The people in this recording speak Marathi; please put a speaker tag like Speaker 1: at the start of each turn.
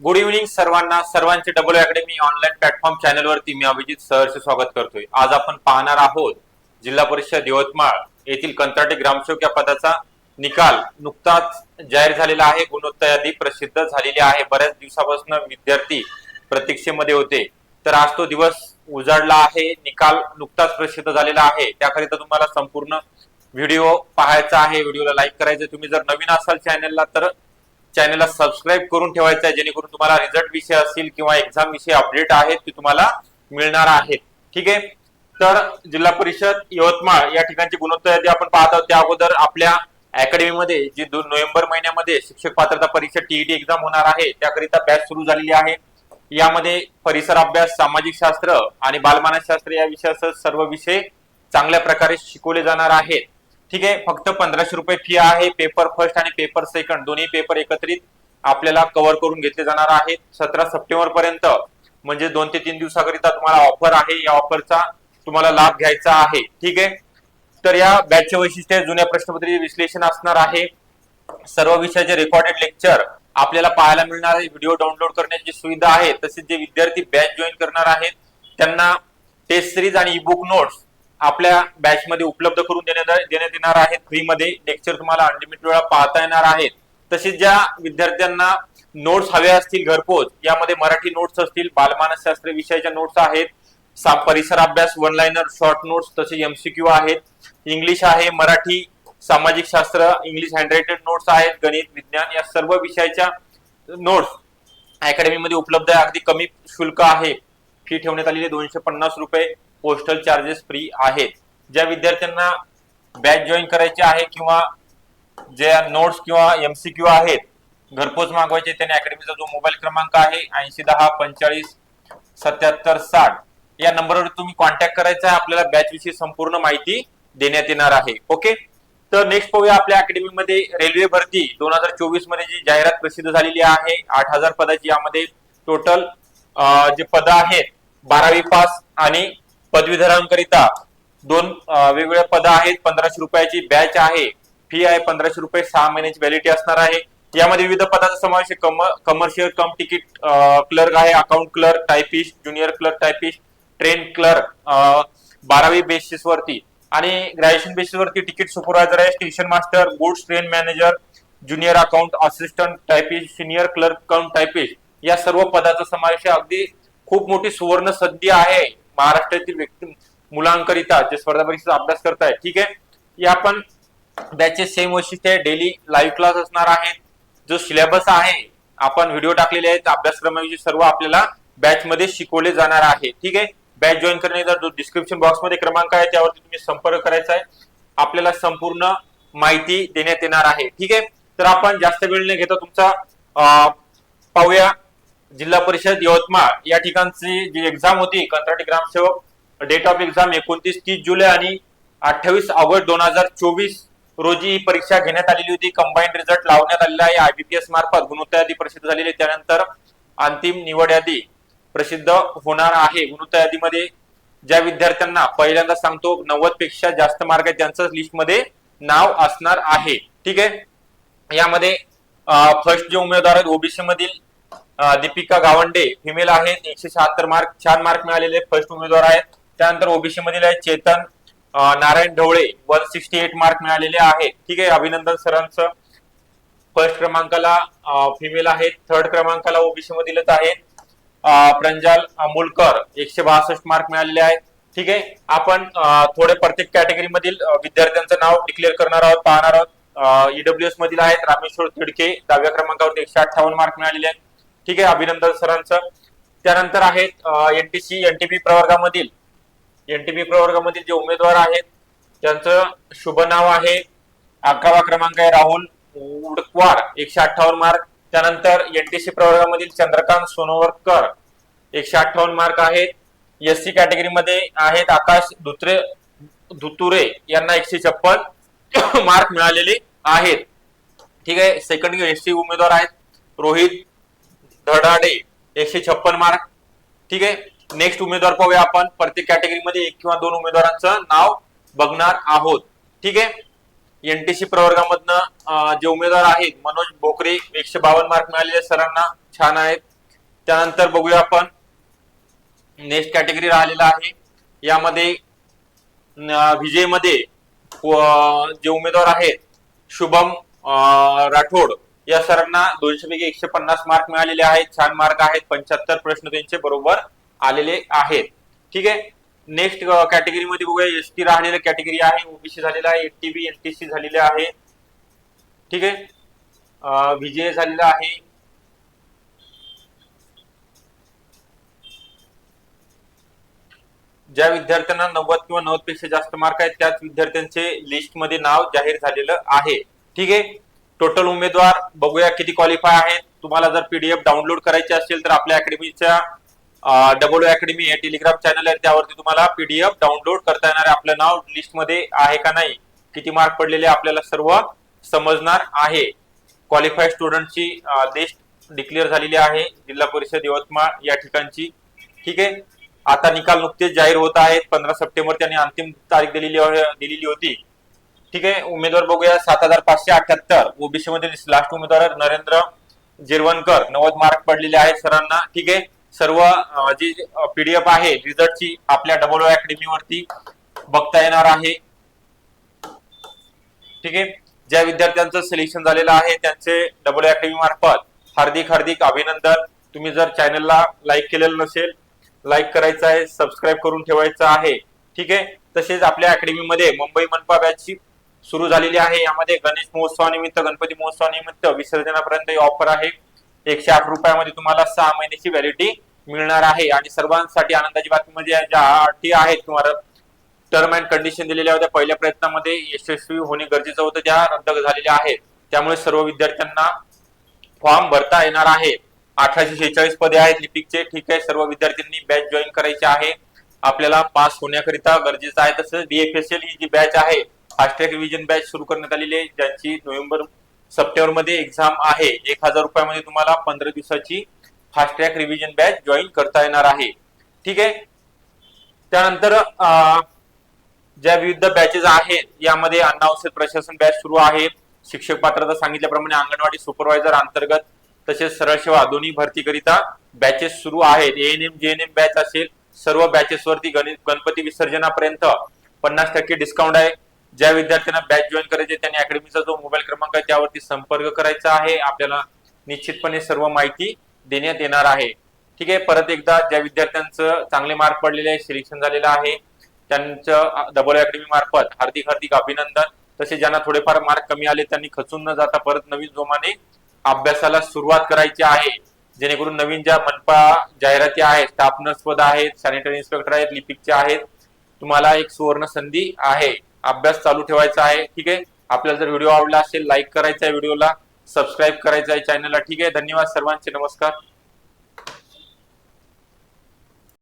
Speaker 1: गुड इव्हनिंग सर्वांना. सर्वांचे डबल अकॅडमी ऑनलाईन प्लॅटफॉर्म चॅनलवरती मी अभिजित सहर्ष स्वागत करतोय. आज आपण पाहणार आहोत जिल्हा परिषद यवतमाळ येथील कंत्राटी ग्रामसेवक या पदाचा निकाल नुकताच जाहीर झालेला आहे. गुणवत्ता यादी प्रसिद्ध झालेली आहे. बऱ्याच दिवसापासून विद्यार्थी प्रतीक्षेमध्ये होते. तर आज तो दिवस उजाडला आहे. निकाल नुकताच प्रसिद्ध झालेला आहे. त्याकरिता तुम्हाला संपूर्ण व्हिडिओ पाहायचा आहे. व्हिडिओला लाईक करायचं तुम्ही जर नवीन असाल चॅनलला तर चॅनलला सबस्क्राईब करून ठेवायचं आहे जेणेकरून तुम्हाला रिझल्ट विषय असतील किंवा एक्झाम विषय अपडेट आहेत ते तुम्हाला मिळणार आहेत. ठीक आहे? तर जिल्हा परिषद यवतमाळ या ठिकाणची गुणवत्ता यादी आपण पाहत आहोत. त्या अगोदर आपल्या अकॅडमीमध्ये जी दोन नोव्हेंबर महिन्यामध्ये शिक्षक पात्रता परीक्षा टीईटी एक्झाम होणार आहे त्याकरिता बॅच सुरू झालेली आहे. यामध्ये परिसर अभ्यास सामाजिक शास्त्र आणि बालमानसशास्त्र या विषयासह सर्व विषय चांगल्या प्रकारे शिकवले जाणार आहेत. ठीक आहे फक्त पंधराशे रुपये फी आहे पेपर फर्स्ट आणि पेपर सेकंड दोन्ही पेपर एकत्रित आपल्याला कव्हर करून घेतले जाणार आहेत. सतरा सप्टेंबर पर्यंत म्हणजे दोन ते तीन दिवसाकरिता तुम्हाला ऑफर आहे. या ऑफरचा तुम्हाला लाभ घ्यायचा आहे. ठीक आहे? तर या बॅचचे वैशिष्ट्य जुन्या प्रश्नपत्रीचे विश्लेषण असणार आहे. सर्व विषयाचे रेकॉर्डेड लेक्चर आपल्याला पाहायला मिळणार आहे. व्हिडिओ डाउनलोड करण्याची सुविधा आहे. तसेच जे विद्यार्थी बॅच जॉईन करणार आहेत त्यांना टेस्ट सिरीज आणि ई बुक नोट्स आपल्या बॅचमध्ये उपलब्ध करून देण्यात देण्यात येणार आहेत. फ्रीमध्ये लेक्चर तुम्हाला अनलिमिटेड वेळा पाहता येणार आहेत. तसेच ज्या विद्यार्थ्यांना नोट्स हव्या असतील घरपोच यामध्ये मराठी नोट्स असतील बालमानसशास्त्र विषयाच्या नोट्स आहेत सा- परिसर अभ्यास वन लाईनर शॉर्ट नोट्स तसेच एमसीक्यू आहेत. इंग्लिश आहे मराठी सामाजिक शास्त्र इंग्लिश हँडरायटेड नोट्स आहेत गणित विज्ञान या सर्व विषयाच्या नोट्स अकॅडमीमध्ये उपलब्ध आहे. अगदी कमी शुल्क आहे. फी ठेवण्यात आलेली दोनशे पन्नास रुपये पोस्टल चार्जेस फ्री आहेत. ज्या विद्यार्थ्यांना बॅच जॉईन करायचे आहे किंवा ज्या नोट्स किंवा एमसीक्यू आहेत घरपोच मागवायचे त्यांनी अकॅडमीचा जो मोबाईल क्रमांक आहे ऐंशी दहा पंचेचाळीस सत्याहत्तर साठ या नंबरवर तुम्ही कॉन्टॅक्ट करायचा आहे आपल्याला बॅच विषयी संपूर्ण माहिती देण्यात येणार आहे. ओके तर नेक्स्ट पाहूया आपल्या अकॅडमीमध्ये रेल्वे भरती. दोन हजार चोवीसमध्ये जी जाहिरात प्रसिद्ध झालेली आहे आठ हजार पदाची यामध्ये टोटल जे पद आहेत बारावी पास आणि पदवीधरांकरिता दोन वेगवेगळ्या पद आहेत. पंधराशे रुपयाची बॅच आहे. फी आहे पंधराशे रुपये. सहा महिन्याची व्हॅलिटी असणार आहे. यामध्ये विविध पदाचा समावेश आहे. Com commercial cum ticket clerk आहे. Account clerk typist junior clerk typist train clerk बारावी बेसिस वरती. आणि ग्रॅज्युएशन बेसिस वरती तिकीट सुपरवायझर आहे station master goods train manager junior account assistant typist senior clerk cum typist या सर्व पदाचा समावेश आहे. अगदी खूप मोठी सुवर्ण संधी आहे. महाराष्ट्रातील व्यक्ती मुलांकरिता जे स्पर्धा परीक्षेचा अभ्यास करताय. ठीक आहे? या पण बॅचचे सेम वैशिष्ट्य आहे. डेली लाईव्ह क्लास असणार आहेत जो सिलेबस आहे आपण व्हिडिओ टाकलेले आहेत. अभ्यासक्रमाविषयी सर्व आपल्याला बॅच मध्ये शिकवले जाणार आहे. ठीक आहे? बॅच जॉईन करण्याचा जो डिस्क्रिप्शन बॉक्समध्ये क्रमांक आहे त्यावरती तुम्ही संपर्क करायचा आहे. आपल्याला संपूर्ण माहिती देण्यात येणार आहे. ठीक आहे? तर आपण जास्त वेळ न घेता तुमचा पाहूया. जिल्हा परिषद यवतमाळ या ठिकाणची जी एक्झाम होती कंत्राटी ग्रामसेवक डेट ऑफ एक्झाम एकोणतीस तीस जुलै आणि अठ्ठावीस ऑगस्ट दोन हजार चोवीस रोजी ही परीक्षा घेण्यात आलेली होती. कंबाईंड रिझल्ट लावण्यात आलेला आहे. आयबीपीएस मार्फत गुणवत्ता यादी प्रसिद्ध झालेली आहे. त्यानंतर अंतिम निवड यादी प्रसिद्ध होणार आहे. गुणवत्ता यादीमध्ये ज्या विद्यार्थ्यांना पहिल्यांदा सांगतो नव्वदपेक्षा जास्त मार्क आहेत त्यांचं लिस्टमध्ये नाव असणार आहे. ठीक आहे? यामध्ये फर्स्ट जे उमेदवार आहेत ओबीसी मधील दीपिका गावंडे फिमेल आहेत एकशे शहात्तर मार्क छान मार्क मिळालेले फर्स्ट उमेदवार आहेत. त्यानंतर ओबीसी मधील आहेत Chetan Narayan Dhawale one sixty eight mark मिळालेले आहेत. ठीक आहे अभिनंदन सरांचं. फर्स्ट क्रमांकाला फिमेल आहेत थर्ड क्रमांकाला ओबीसी मधीलच आहेत. प्रंजाल अमोलकर एकशे बासष्ट मार्क मिळालेले आहेत. ठीक आहे आपण थोडे प्रत्येक कॅटेगरी मधील विद्यार्थ्यांचं नाव डिक्लेअर करणार आहोत पाहणार आहोत. ईडब्ल्यूएस मधील आहेत रामेश्वर तिडके दहाव्या क्रमांकावरती एकशे अठ्ठावन्न मार्क मिळालेले आहेत. ठीक आहे अभिनंदन सरांचं. त्यानंतर आहेत एनटीसी एनटीपी प्रवर्गामधील. एनटीपी प्रवर्गामधील जे उमेदवार आहेत त्यांचं शुभ नाव आहे. अकरावा क्रमांक आहे राहुल उडकवार एकशे अठ्ठावन्न मार्क. त्यानंतर एनटीसी प्रवर्गामधील चंद्रकांत सोनवरकर एकशे अठ्ठावन्न मार्क आहेत. एस सी कॅटेगरीमध्ये आहेत आकाश धुत्रे धुतुरे यांना एकशे छप्पन मार्क मिळालेले आहेत. ठीक आहे सेकंड एस सी उमेदवार आहेत रोहित धडाडे एकशे छप्पन मार्क. ठीक आहे? नेक्स्ट उमेदवार पाहूया आपण. प्रत्येक कॅटेगरीमध्ये एक किंवा दोन उमेदवारांचं नाव बघणार आहोत. ठीक आहे? एनटीसी प्रवर्गामधनं जे उमेदवार आहेत मनोज भोकरे एकशे बावन्न मार्क मिळालेले सरांना. छान आहेत. त्यानंतर बघूया आपण. नेक्स्ट कॅटेगरी राहिलेला आहे. यामध्ये विजयमध्ये जे उमेदवार आहेत शुभम राठोड या सरांना दोनशे पैकी एकशे पन्नास मार्क मिळालेले आहेत. छान मार्क आहेत. पंच्याहत्तर प्रश्न त्यांचे बरोबर आलेले आहेत. ठीक आहे? नेक्स्ट कॅटेगरीमध्ये बघूया. एस टी राहिलेलं कॅटेगरी आहे. ओबीसी झालेला आहे. एनटीबी एनटीसी झालेले आहे. ठीक आहे? विजय झालेला आहे. ज्या विद्यार्थ्यांना नव्वद किंवा नव्वदपेक्षा जास्त मार्क आहेत त्याच विद्यार्थ्यांचे लिस्टमध्ये नाव जाहीर झालेलं आहे. ठीक आहे? टोटल उमेदवार बघूया किती क्वालिफाय आहेत. तुम्हाला जर पीडीएफ डाउनलोड करायची असेल तर आपल्या अकॅडमीच्या डबल अकॅडमी हे टेलिग्राम चॅनल आहे त्यावरती तुम्हाला पीडीएफ डाउनलोड करता येणार आहे. आपलं नाव लिस्टमध्ये आहे का नाही किती मार्क पडलेले आपल्याला सर्व समजणार आहे. क्वालिफाईड स्टुडंटची लिस्ट डिक्लेअर झालेली आहे. जिल्हा परिषद यवतमाळ या ठिकाणची. ठीक आहे? आता निकाल नुकतेच जाहीर होत आहेत. पंधरा सप्टेंबर त्यांनी अंतिम तारीख दिलेली दिलेली होती. ठीक आहे उमेदवार बघूया. सात हजार पाचशे अठ्याहत्तर. ओबीसी मध्ये लास्ट उमेदवार नरेंद्र जिरवणकर. नव्वद मार्क पडलेले आहेत सरांना. ठीक आहे सर्व जी पीडीएफ आहे रिझल्टची आपल्या डबल अकॅडमी वरती बघता येणार आहे. ठीक आहे ज्या विद्यार्थ्यांचं सिलेक्शन झालेलं आहे त्यांचे डबल अकॅडमी मार्फत हार्दिक हार्दिक अभिनंदन. तुम्ही जर चॅनलला लाईक केलेलं नसेल लाईक करायचं आहे सबस्क्राईब करून ठेवायचं आहे. ठीक आहे तसेच आपल्या अकॅडमीमध्ये मुंबई मनपा बॅचची सुरू झालेली आहे. यामध्ये गणेश महोत्सवानिमित्त गणपती महोत्सवानिमित्त विसर्जनापर्यंत ही ऑफर आहे. एकशे आठ रुपयामध्ये तुम्हाला सहा महिन्याची व्हॅलिडिटी मिळणार आहे. आणि सर्वांसाठी आनंदाची बातमी म्हणजे ज्या अटी आहेत तुम्हाला टर्म अँड कंडिशन दिलेल्या होत्या. पहिल्या प्रयत्नामध्ये यशस्वी होणे गरजेचं होतं त्या रद्द झालेल्या आहेत. त्यामुळे सर्व विद्यार्थ्यांना फॉर्म भरता येणार आहे. अठराशे शेहेचाळीस पदे आहेत लिपिकचे. ठीक आहे सर्व विद्यार्थ्यांनी बॅच जॉईन करायची आहे. आपल्याला पास होण्याकरिता गरजेचं आहे. तसंच डीएफएसएल ही जी बॅच आहे फास्ट रिव्हिजन बॅच सुरू करण्यात आलेली आहे ज्यांची नोव्हेंबर सप्टेंबरमध्ये एक्झाम आहे. एक हजार रुपयामध्ये तुम्हाला पंधरा दिवसाची फास्ट रिव्हिजन बॅच जॉईन करता येणार आहे. ठीक आहे? त्यानंतर अं, ज्या विविध बॅचेस आहेत यामध्ये अण्णावसेत प्रशासन बॅच सुरू आहे. शिक्षक पात्रता सांगितल्याप्रमाणे अंगणवाडी सुपरवायझर अंतर्गत तसेच सरळ सेवा दोन्ही भरतीकरिता बॅचेस सुरू आहेत. एएनएम जेएनएम बॅच असेल सर्व बॅचेसवरती गणित गणपती विसर्जनापर्यंत पन्नास टक्के डिस्काउंट आहे. ज्या विद्यार्थ्यांना बॅच जॉईन करायचे त्यांनी अकॅडमीचा जो मोबाईल क्रमांक आहे त्यावरती संपर्क करायचा आहे. आपल्याला निश्चितपणे सर्व माहिती देण्यात येणार आहे. ठीक आहे परत एकदा ज्या विद्यार्थ्यांचं चांगले मार्क पडलेले आहे सिलेक्शन झालेलं आहे त्यांचं डबल अकॅडमी मार्फत हार्दिक हार्दिक अभिनंदन. तसे ज्यांना थोडेफार मार्क कमी आले त्यांनी खचून न जाता परत नवीन जोमाने अभ्यासाला सुरुवात करायची आहे. जेणेकरून नवीन ज्या मनपा जाहिराती आहेत स्टाफ नर्स पद आहेत सॅनिटरी इन्स्पेक्टर आहेत लिपिकचे आहेत तुम्हाला एक सुवर्ण संधी आहे. अभ्यास चालू ठेवायचा आहे ठीक आहे? आपल्याला जर व्हिडिओ आवडला असेल लाईक करायचा आहे व्हिडिओला सबस्क्राईब करायचं आहे चॅनलला ठीक आहे? धन्यवाद सर्वांचे नमस्कार.